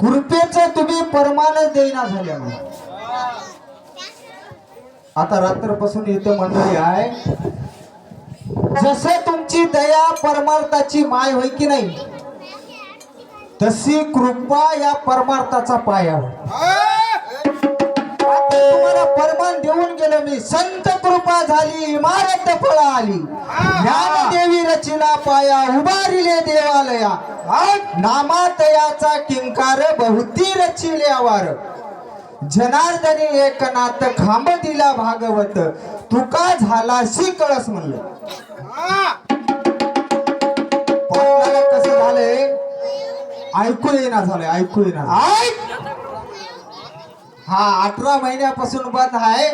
कृपेचं तुम्ही परमानच देईना झाल्या. आता रात्रपासून इथं मंडळी आहे. जसं तुमची दया परमार्थाची माय होय की नाही तशी कृपा या परमार्थाचा पाया तुम्हाला परमान देऊन गेलो मी. संत कृपा झाली इमारत फळ आली ज्ञान देवी रचिला पाया उभारिले देवालया. नामातयाचा किंकार बहुती रचिले आवार जनार्दनी एकनाथ खांब दिला भागवत तुका झाला शी कळस म्हणलं. कसं झालंय? ऐकू येईना झालंय ऐकू येईना हा अठरा महिन्यापासून बंद आहे.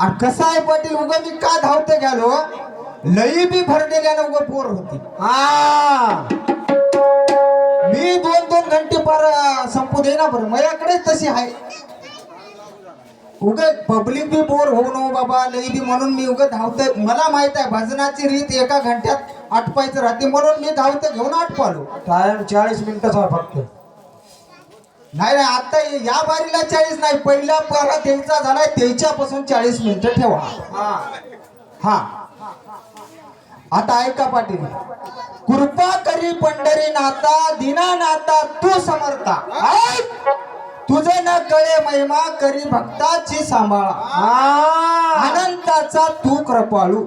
आणि कसं आहे पाटील उग मी का धावते गेलो लई बी भरलेल्यानं उग पोर होती. हा. मी दोन दोन घंटे पर संपू दे ना बरं. माझ्याकडे तशी आहे. उग पब्लिक बी बोर होऊ नको बाबा. लई बी म्हणून मी उग धावते मला माहीत आहे भजनाची रीत एका घंट्यात आटपायचं राहते. म्हणून मी धावते घेऊन आटपालो. टाइम चाळीस मिनिटच फक्त. नाही नाही आता या बारीला चाळीस नाही. पहिला परा द्यायचा झालाय. त्याच्यापासून चाळीस मिनिटं ठेवा. हा. आता ऐका पाटील. कृपा करी पंढरी नाता दिना नाता तू समर्था! तुझं न कळे महिमा करी भक्ताची सांभाळा. अनंताचा तू कृपाळू.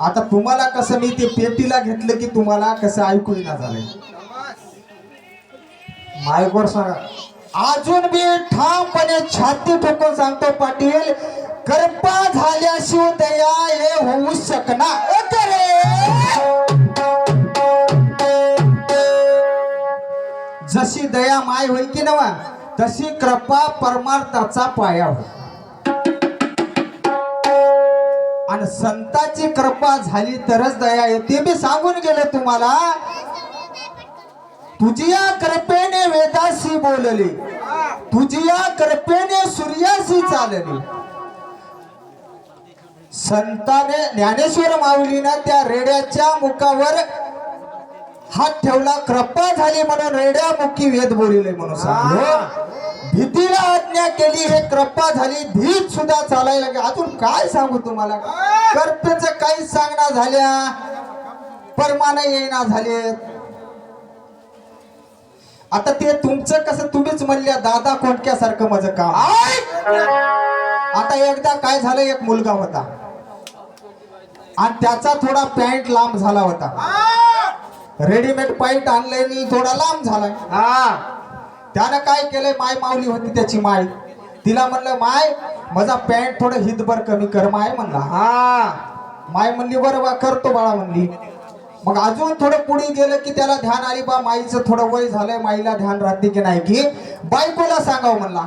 आता तुम्हाला कसं मी ते पेटीला घेतलं की तुम्हाला कसं ऐकू येणार झालंय. माईकवर सांगा. अजून मी ठामपणे छाती ठोकून सांगतो पाटील कृपा झाल्याशिवाय दया हे होऊ शकणार. जशी दया माय होई की नवा तशी कृपा परमार्थाचा पाया होय आणि संताची कृपा झाली तरच दया येते. मी सांगून गेले तुम्हाला तुझ्या कृपेने वेदाशी बोलले तुझ्या कृपेने सूर्याशी चालले. संताने ज्ञानेश्वर माऊलीनं त्या रेड्याच्या मुखावर हात ठेवला कृपा झाली म्हणून रेड्या मुखी वेद बोलिले म्हणून सांगलो. भीतीला आज्ञा केली हे कृपा झाली भीत सुद्धा चालायला लागली. अजून काय सांगू तुम्हाला? कर्पेच काही सांगणार झाल्या परमान येईना झालेत. आता ते तुमचं कसं तुम्हीच म्हणल्या दादा कोणक्यासारखं माझं काम. आता एकदा काय झालं एक मुलगा होता. आणि त्याचा थोडा पॅन्ट लांब झाला होता. रेडीमेड पॅन्ट आणलेली थोडा लांब झालाय. हा. त्यानं काय केलंय? माय माऊली होती त्याची माय. तिला म्हणलं माय माझा पॅन्ट थोडं हितभर कमी कर माय म्हणला. हा. माय म्हणली बरं बा करतो बाळा म्हणली. मग अजून थोडं पुढे गेलं की त्याला ध्यान आली बा माईचं थोडं वय झालंय माईला ध्यान राहते की नाही की? बायकोला सांगाव म्हणला.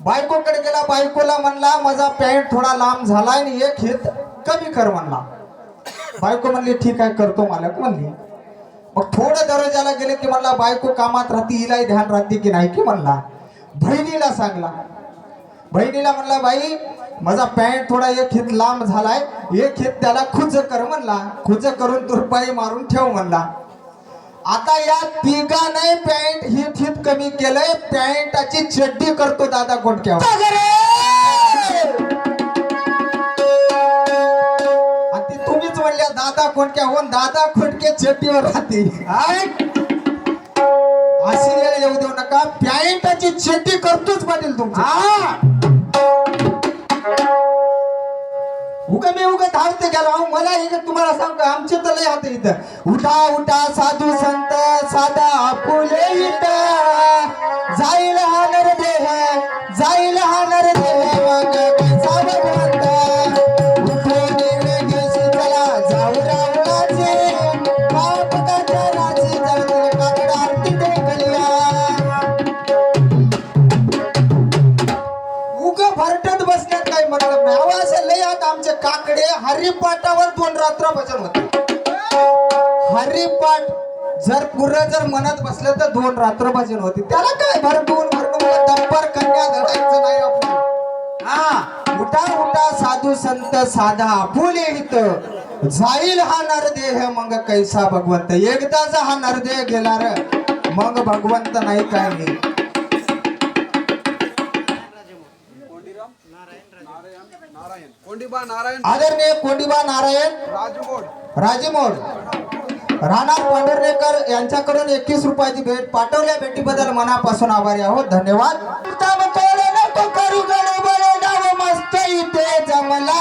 बायकोकडे गेला बायकोला म्हणला माझा पॅन्ट थोडा लांब झालाय आणि एक हित कमी कर म्हणला. बायको म्हणली ठीक आहे करतो मालक म्हणली. मग थोडं दरवाजाला गेले की म्हणला बायको कामात राहते हिलाही ध्यान राहते की नाही की म्हणला. बहिणीला सांगला. बहिणीला म्हणला बाई माझा पॅन्ट थोडा एक हित लांब झालाय एक हित त्याला खुज कर म्हणला. खुज करून तुरपाई मारून ठेव म्हणला. आता या तिघाने पॅन्ट हित हित कमी केलंय पॅन्टाची चड्डी करतो दादा कोणक्यावर दादा खोटक्या होऊन दादा खोटके चड्डीवर राहते? अशी वेळ येऊ देऊ नका. पॅन्टाची चड्डी करतोच पाटील तुमचा. उगा मी उगा धावते गेलो. मला हे तुम्हाला सांगतो आमचे तर लय हात इथं. उठा उठा साधू संत साधा इथं. जाईल हा नर देह जाईल हा नर देह मग हरिपाठावर दोन रात्र भजन होत. हरिपाठ जर पूर्ण जर म्हणत बसलं तर दोन रात्र भजन होते. त्याला काय भरपूर भरपूर दप्पर कन्या धडायचं नाही आपण. हा उठा उठा साधू संत साधा आपुले हित जाईल हा नरदेह मग कैसा भगवंत? एकदाचा हा नरदेह गेला र. मग भगवंत नाही काय नाही कोंडीबा नारायण. आदरणीय कोंडीबा नारायण. राजमोड. राजेमोड. राणा पांढरनेकर यांच्याकडून एकवीस रुपयाची भेट पाठवल्या भेटीबद्दल मनापासून आभारी आहोत. धन्यवाद. तब तोडे नको करू गडबड डाव मस्त इथे जमला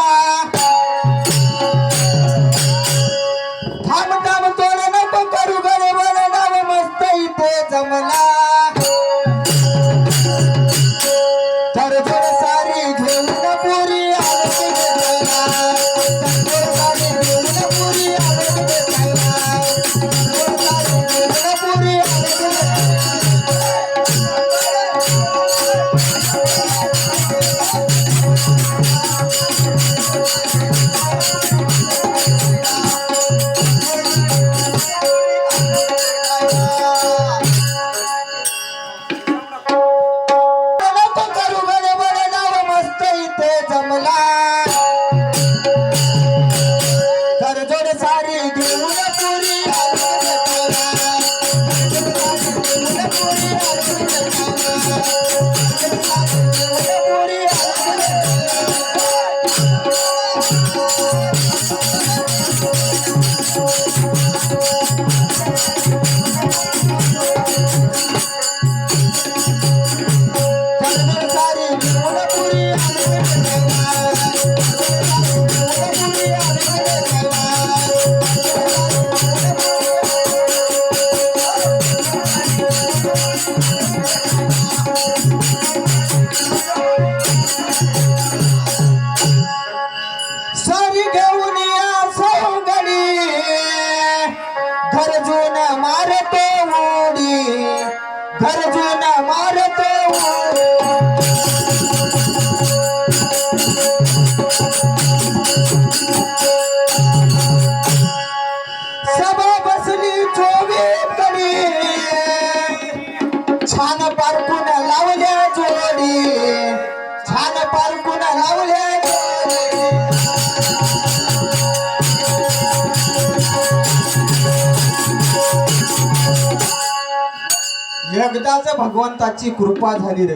आज भगवंताची कृपा झाली रे.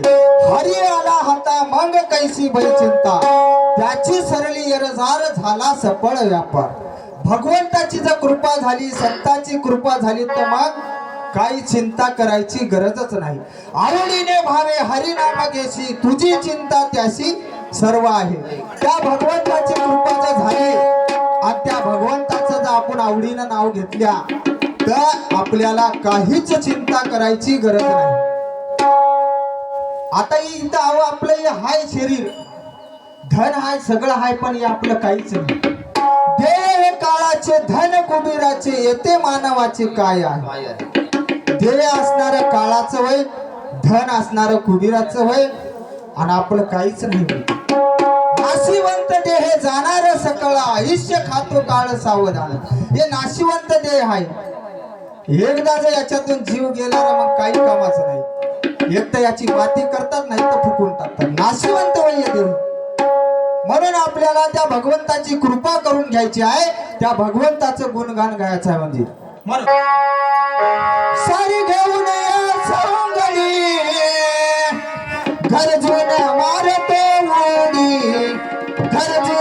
हरी आला हाता मग कैसी बैल चिंता. त्याची सरली यरजार झाला सफळ व्यापार. भगवंताची जर कृपा झाली संतांची कृपा झाली तर मग काही चिंता करायची गरजच नाही. आवडीने भावे हरिनाम घेशी तुझी चिंता त्याशी सर्व आहे. त्या भगवंताची कृपा जर झाली आणि त्या भगवंताचं जर आपण आवडीनं नाव घेतल्या तर आपल्याला काहीच चिंता करायची गरज नाही. आता इथं अहो आपलं हे हाय शरीर. धन हाय सगळं हाय पण हे आपलं काहीच नाही. देह काळाचे धन कुबीराचे येते मानवाचे काय आहे? देह असणार काळाचं वय धन असणार कुबीराचं वय आणि आपलं काहीच नाही. नाशिवंत देह जाणार सकळ आयुष्य खातो काळ सावधान. हे नाशिवंत देह आहे. एकदा जर याच्यातून जीव गेला ना मग काही कामाचं नाही. एक तर याची माती करतात नाही तर फुकून टाकतात. नाशिवंत वय देव. म्हणून आपल्याला त्या भगवंताची कृपा करून घ्यायची आहे. त्या भगवंताचं गुणगान गायचं आहे म्हणजे. म्हणून. सारी घेऊन गरजून मारतो उडी. गरजून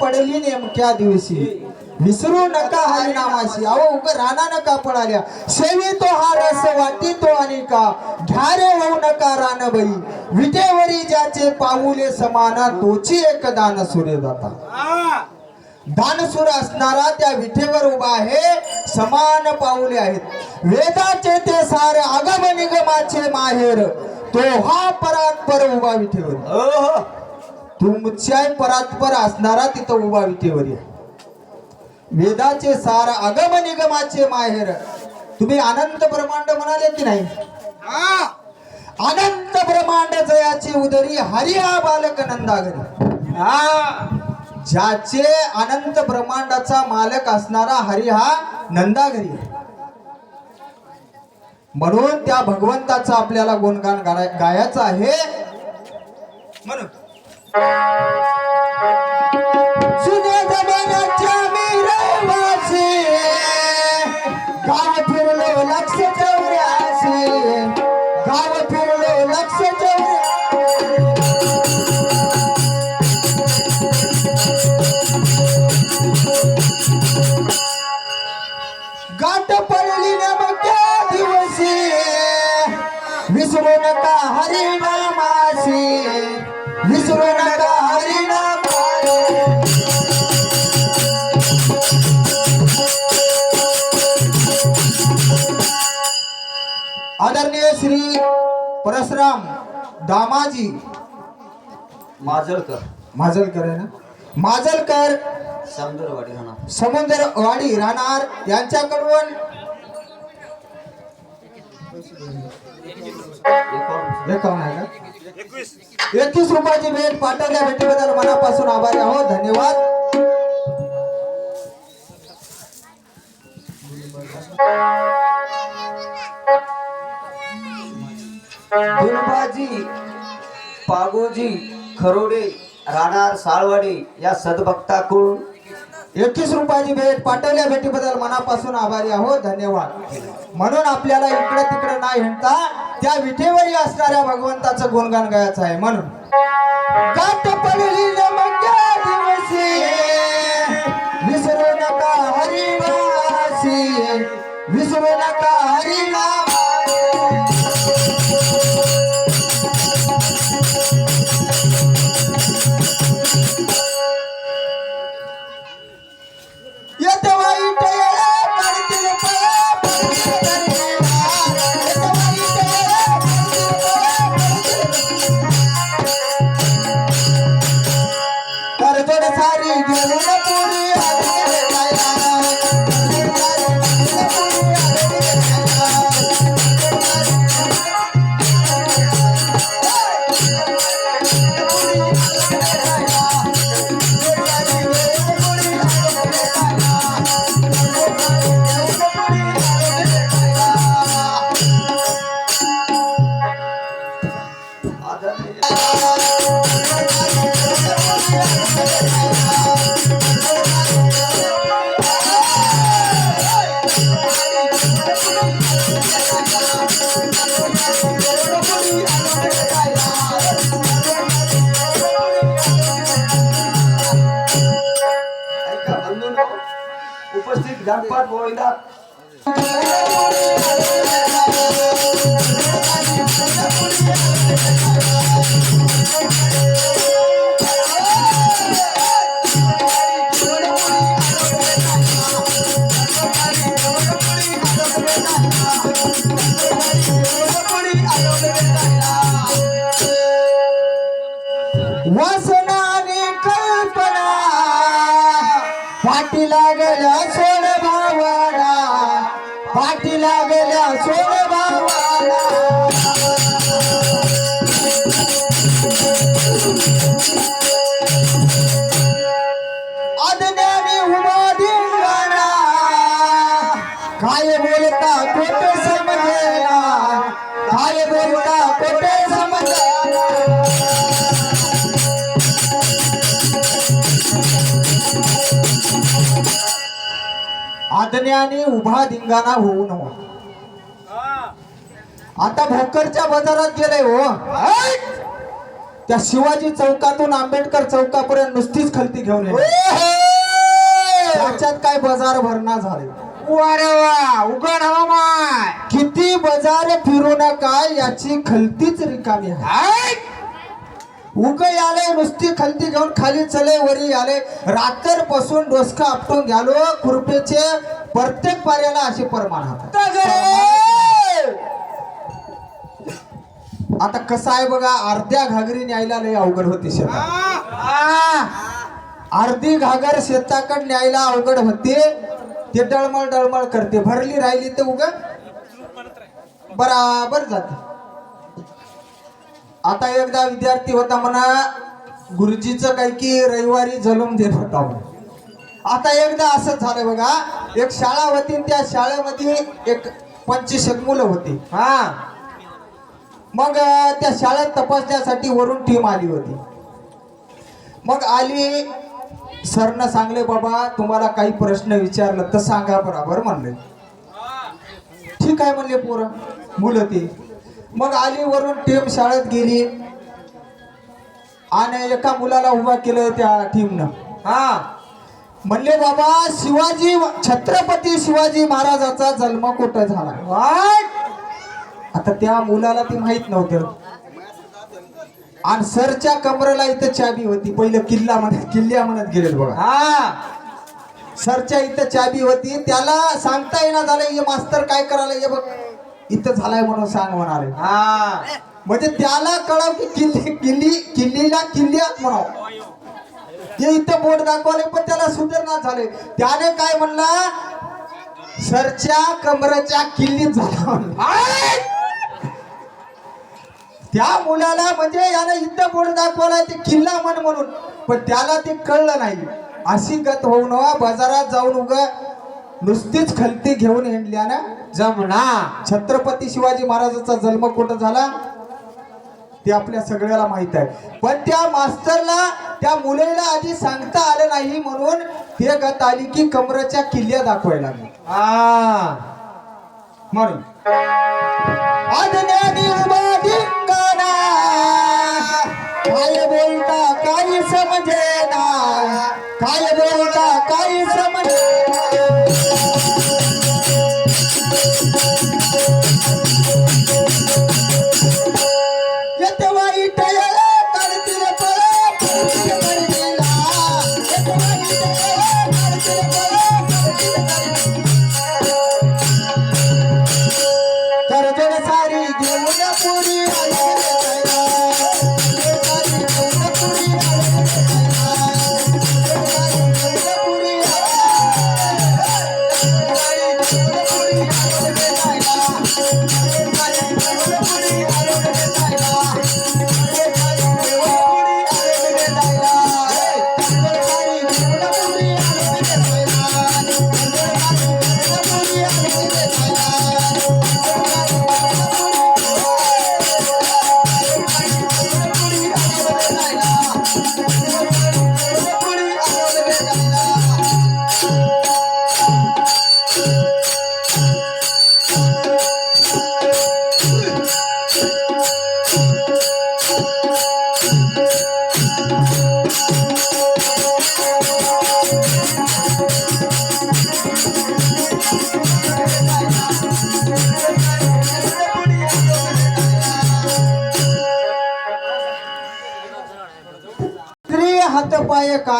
पडली नेमक्या दिवशी. विसरू नका हरिनामाशी. अहो उग राणा नका पळाल्या. सेवी तो हा रस वाटी तो आणि का घ्या रे होऊ नका रानबाई. विटेवरी ज्याचे पाऊले समाना तोची एक दान सूर्य जाता दानसूर असणारा त्या विठेवर उभा आहे समान पाऊले आहेत. वेदाचे ते सारे आगम निगमाचे माहेर. तो हा परात्पर उभा विठेवर. तुमच्या परात्पर असणारा तिथं उभा विठेवर आहे वेदाचे सार आगम निगमाचे माहेर. तुम्ही अनंत ब्रह्मांड म्हणाले की नाही? अनंत ब्रह्मांड जयाची उदरी हरिहा बालक नंदागरी. ज्याचे अनंत ब्रह्मांडाचा मालक असणारा हरी हा नंदाघरी. म्हणून त्या भगवंताचं आपल्याला गुणगान गाय- गायचं आहे. म्हणून Música परशुराम दामाजी. माजलकर. माजलकर आहे ना? माजलकर समदरवाडी राहणार समुद्रवाडी राहणार. यांच्याकडून एकावन्न आहे का? एकवीस रुपयाची भेट पाठवल्या. भेटीबद्दल मनापासून आभारी आहोत. धन्यवाद. गुलबाजी पागोजी खरोडे राहणार साळवाडी या सदभक्ताकडून एकवीस रुपयाची भेट पाठवल्या भेटीबद्दल मनापासून आभारी आहोत. धन्यवाद. म्हणून आपल्याला इकडे तिकडे नाही हिंडता त्या विठेवरी असणाऱ्या भगवंताचं गुणगान गायचं आहे. म्हणून गाठ पडली दिवशी विसरू नका हरिनामासी विसरू नका हरिनामासी I'm Pat, Boy Dap. पाठी लागल्या सोने भावाला आदण्याने उभा धिंगाणा होऊ नये आता भोकरच्या बाजारात गेले हो! त्या शिवाजी चौकातून आंबेडकर चौकापर्यंत नुसतीच खलती घेऊन त्याच्यात काय बाजार भरणा झाले? उघड हवामान. किती बाजार फिरू काय याची खलतीच रिकामी आहे. उग आले नुसती खलती घेऊन खाली चले वरी आले रात्रपासून डोसका आपटून घ्यालो खुरपेचे प्रत्येक पाऱ्याला असे तगडे! आता कसं आहे बघा अर्ध्या घागरी न्यायला लय अवघड होती शेतात! अर्धी घागर शेताकड न्यायला अवघड होते. ते डळमळ डळमळ करते. भरली राहिली तर उग बराबर जाते. आता एकदा विद्यार्थी होता म्हणा गुरुजीचं काही की रविवारी जलून देत होता आता एकदा असं झालं बघा एक शाळा होती त्या शाळेमध्ये एक पंचवीस एक मुलं होती. हा. मग त्या शाळेत तपासण्यासाठी वरून टीम आली होती. मग आली सरनं सांगले बाबा तुम्हाला काही प्रश्न विचारलं तर सांगा बरोबर म्हणले. ठीक आहे म्हणले पोरं मुलं ती. मग आली वरून टीम शाळेत गेली. आणि एका मुलाला उभा केलं त्या टीमनं हा. म्हणले बाबा शिवाजी छत्रपती शिवाजी महाराजाचा जन्म कुठं झाला! आता त्या मुलाला ती माहीत नव्हतं. आणि सरच्या कमरेला इथं चाबी होती. पहिलं किल्ला म्हणत किल्ल्या म्हणत गेले बघा. हा. सरच्या इथं चाबी होती. त्याला सांगता येणार झालं हे मास्तर काय करायला हे बघ. इथं झालाय म्हणून सांग म्हणाले. हा. म्हणजे त्याला कळव की किल्ली किल्ली किल्लीला किल्ल्यात म्हणाव. ते इथं बोट दाखवले पण त्याला सुधारणा झाले. त्याने काय म्हणला? सरच्या कमरेच्या किल्लीत झाला! त्या मुलाला म्हणजे यानं इथं बोर्ड दाखवलाय ते किल्ला म्हण म्हणून. पण त्याला ते कळलं नाही. अशी गत होऊ नवा बाजारात जाऊन उग नुसतीच खलती घेऊन हिंडल्यानं जमना. छत्रपती शिवाजी महाराजांचा जन्म कुठं झाला? ते आपल्या सगळ्याला माहीत आहे. पण त्या मास्तरला त्या मुलीला आधी सांगता आलं नाही म्हणून ते गत आली की कमरेच्या किल्ल्या दाखवायला म्हणून. काय बोलता काय समजे ना काय बोलता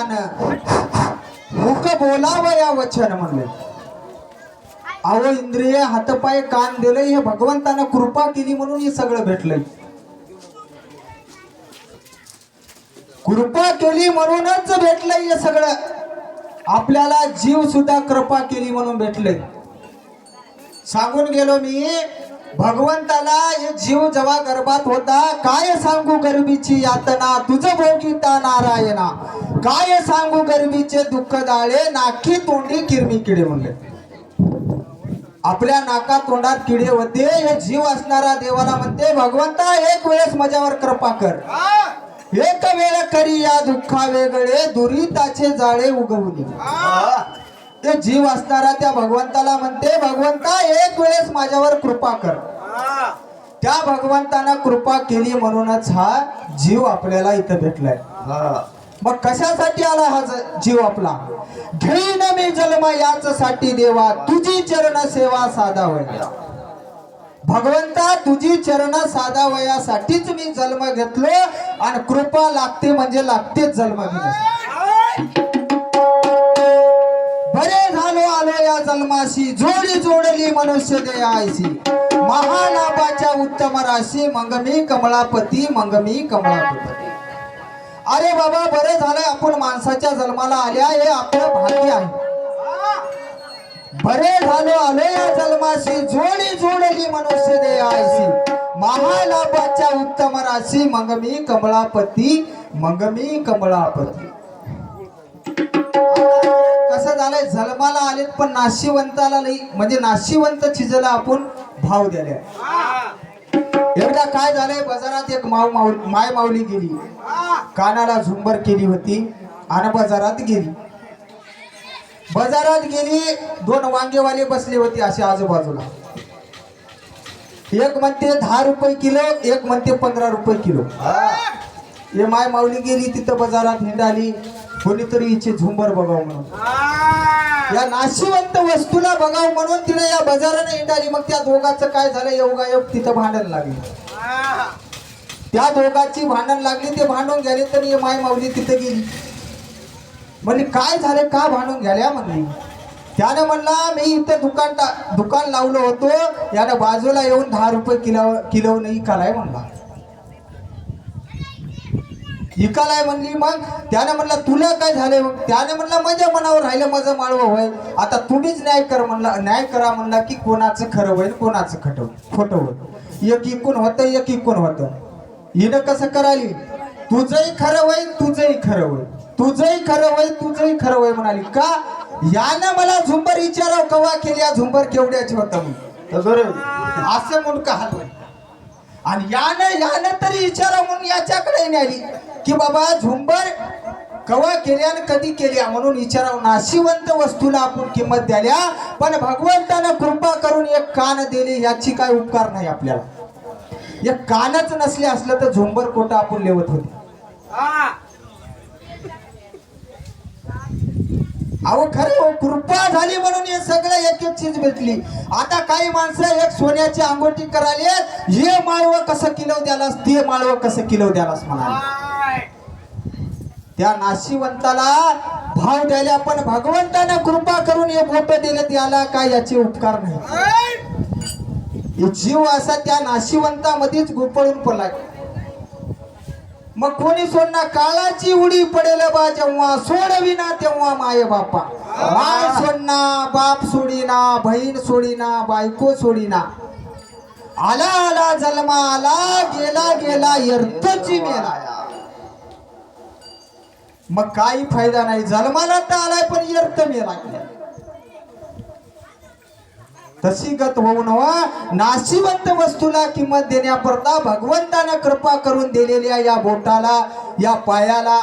कान मुख बोलावया वचन म्हणले अव इंद्रिय हातपाय कान दिले हे भगवंतानं कृपा केली म्हणून हे सगळं भेटलंय. कृपा केली म्हणूनच भेटलंय हे सगळं. आपल्याला जीव सुद्धा कृपा केली म्हणून भेटलंय. सांगून गेलो मी भगवंताला हे जीव जेव्हा गर्भात होता काय सांगू गरिबीची यातना? तुझं भोगिता नारायणा. काय सांगू गरिबीचे दुःख दाळे नाकी तोंडी किरमी किडे म्हणले. आपल्या नाका तोंडात किडे होते हे जीव असणारा देवाला म्हणते भगवंता एक वेळेस माझ्यावर कृपा कर. एक वेळ करी या दुःखा वेगळे दुरिताचे जाळे उगवली ते जीव असणारा त्या भगवंताला म्हणते भगवंता एक वेळेस माझ्यावर कृपा कर. त्या भगवंतानं कृपा केली म्हणूनच हा जीव आपल्याला इथं भेटलाय. मग कशासाठी आला हा जीव आपला? घेईन मी जन्म याच साठी देवा तुझी चरण सेवा साधावया. भगवंता तुझी चरण साधावयासाठीच मी जन्म घेतलो आणि कृपा लागते म्हणजे लागतेच जन्म घेण्यासाठी बरे झालो आलो या जन्माशी जोडी जोडली मनुष्य देयाशी महालाभाच्या उत्तम राशी मग मी कमळापती मग मी कमळापती. अरे बाबा बरे झालंय आपण माणसाच्या जन्माला आल्या हे आपलं भाग्य आहे. बरे झालो आलो या जन्माशी जोडी जोडली मनुष्य देयाशी महालाभाच्या उत्तम राशी मग मी कमळापती मग मी कमळापती. कसं झालंय जन्माला आलेत पण नाशिवंताला नाही. म्हणजे नाशिवंत चिजला आपण भाव दिले एकदा काय झालंय बाजारात एक माव माऊ माय माऊली गेली. कानाला झुंबर केली होती आणि बाजारात गेली. बाजारात गेली दोन वांगेवाले बसले होते असे आजूबाजूला. एक म्हणते दहा रुपये किलो एक म्हणते पंधरा रुपये किलो. हा. हे माय माऊली गेली तिथं बाजारात हिंडाली कोणीतरी हिची झुंबर बघाव म्हणून. या नाशिवंत वस्तूला बघाव म्हणून तिने या बाजाराने हिंडाली मग त्या दोघांचं काय झालं? योगायोग तिथं भांडण लागलं. त्या दोघांची भांडण लागली ते भांडून गेले तर हे माय माऊली तिथे गेली. म्हणजे काय झालं? का भांडून गेल्या? म्हणली. त्यानं म्हणला मी इथं दुकान दुकान लावलं होतो. यानं बाजूला येऊन दहा रुपये किलो किलो नाही कालाय म्हणला. इकालाय म्हणली मग? त्याने म्हणलं तुला काय झालंय मग? त्याने म्हणलं माझ्या मनावर राहिलं माझं माळवं होय. आता तुम्हीच न्याय कर म्हणला न्याय करा म्हणला की कोणाचं खरं होईल कोणाचं खटव खोटं होईल. एक इकून होतं एक इकून होतं. हिनं कसं कराली तुझंही खरं होईल तुझंही खरं होईल. तुझंही खरं होईल तुझंही खरं होईल म्हणाली. का? यानं मला झुंबर विचाराव कवा केली या झुंबर केवढ्याची होतं बरं. असं म्हणून का हलवं आणि यानं यानं तरी विचारा म्हणून याच्याकडे न्याली की बाबा झुंबर कवा केल्यानं कधी केल्या म्हणून विचाराव नाशिवंत वस्तूला आपण किंमत द्याल्या पण भगवंतानं कृपा करून एक कान दिले याची काय उपकार नाही आपल्याला. एक कानच नसले असलं तर झुंबर कोटा आपण लेवत होते? अहो खरे हो कृपा झाली म्हणून हे सगळं एक एक चीज भेटली. आता काही माणसं एक सोन्याची अंगोटी करायला हे माळवं कसं किलो द्यालास? ते माळवं कसं किलो द्यालास? म्हणाले. त्या नाशिवंताला भाव द्यायला पण भगवंतानं कृपा करून हे बोट दिले त्याला काय याचे उपकार नाही. जीव असा त्या नाशिवंतामध्येच गुपळून पडलाय. मग कोणी सोडणार? काळाची उडी पडेल बा जेव्हा. सोडविना तेव्हा माय बापा. माय सोडना बाप सोडीना बहीण सोडीना बायको सोडीना. आला आला जन्मा आला गेला गेला यर्थची मेला मग काही फायदा नाही. जन्माला तर आलाय पण यर्थ मेला. तशी गत होऊ नवा. नाशिवंत वस्तूला किंमत देण्याकरता भगवंतानं कृपा करून दिलेल्या या बोटाला या पायाला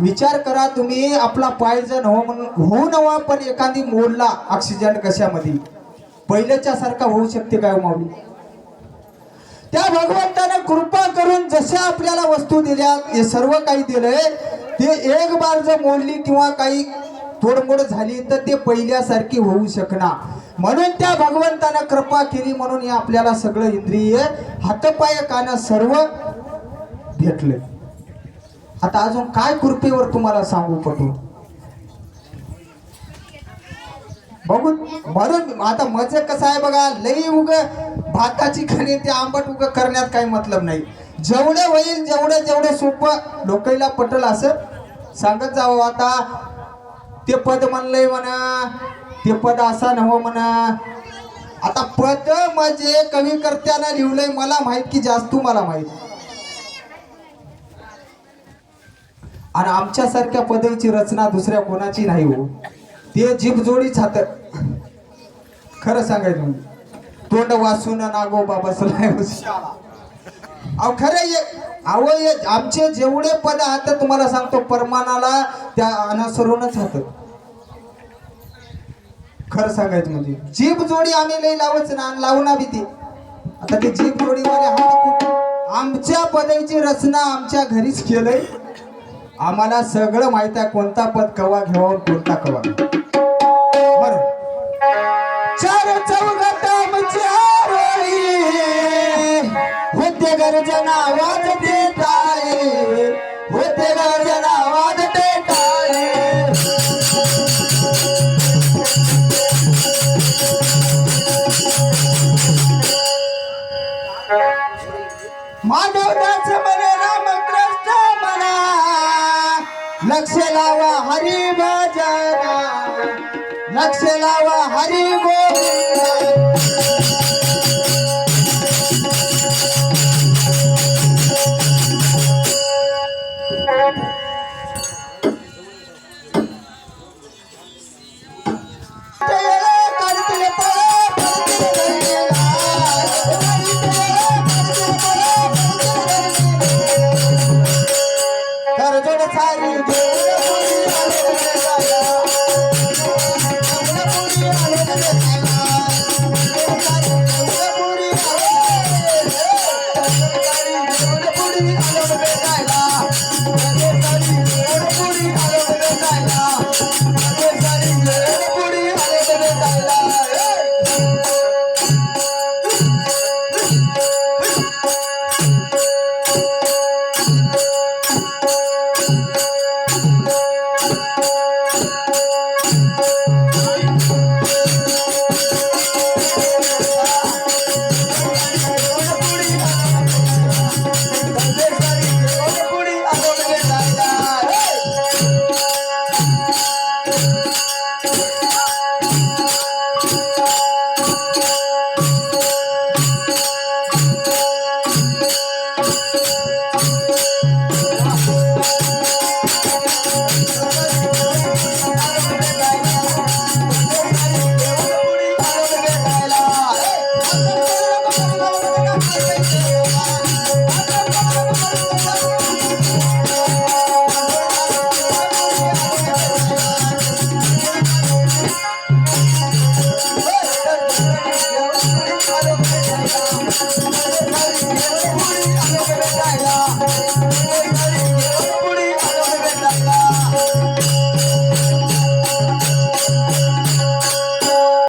विचार करा. तुम्ही आपला पाय जर हो म्हणून होऊ नवा पण एखादी मोडला ऑक्सिजन कशामध्ये? पहिल्याच्या सारखा होऊ शकते काय हो माऊली? त्या भगवंतानं कृपा करून जशा आपल्याला वस्तू दिल्या हे सर्व काही दिलंय ते एक बार जर मोडली किंवा काही तोडमोड झाली तर ते पहिल्यासारखी होऊ शकणार. म्हणून त्या भगवंतानं कृपा केली म्हणून हे आपल्याला सगळं इंद्रिय हातपाय कान सर्व भेटले. आता अजून काय कृपेवर तुम्हाला सांगू पटू बघून म्हणून आता मजे कसं आहे बघा लई उग भाताची खाणी ते आंबट उग करण्यात काही मतलब नाही. जेवढे होईल जेवढे जेवढे सोपं लोकांना पटल असं सांगत जावं. आता ते पद म्हणलंय म्हणा. ते पद असा नव म्हणा. आता पद म्हणजे कवी कर्त्यानं लिहिलंय मला माहीत की जास्त मला माहीत. आणि आमच्यासारख्या पदवीची रचना दुसऱ्या कोणाची नाही हो. ते जीभ जोडीच हात खरं सांगायचं म्हणजे तोंड वासून नागो बसलाय अहो खरं ये अहो ये आमचे जेवढे पद आहात तुम्हाला सांगतो परमानाला त्या अनुसरूनच होतं. खरं सांगायचं म्हणजे जीभ जोडी आम्ही लई लावच ना लावू लावणार भीती आता ते जीप जोडी आमच्या पदाची रचना आमच्या घरीच केलंय. आम्हाला सगळं माहीत आहे कोणता पद कवा घ्यावा कोणता कवा बर. चार चौघात होते गरजना आवाज लावा हरी भजना. लक्ष लावा हरी गोविंद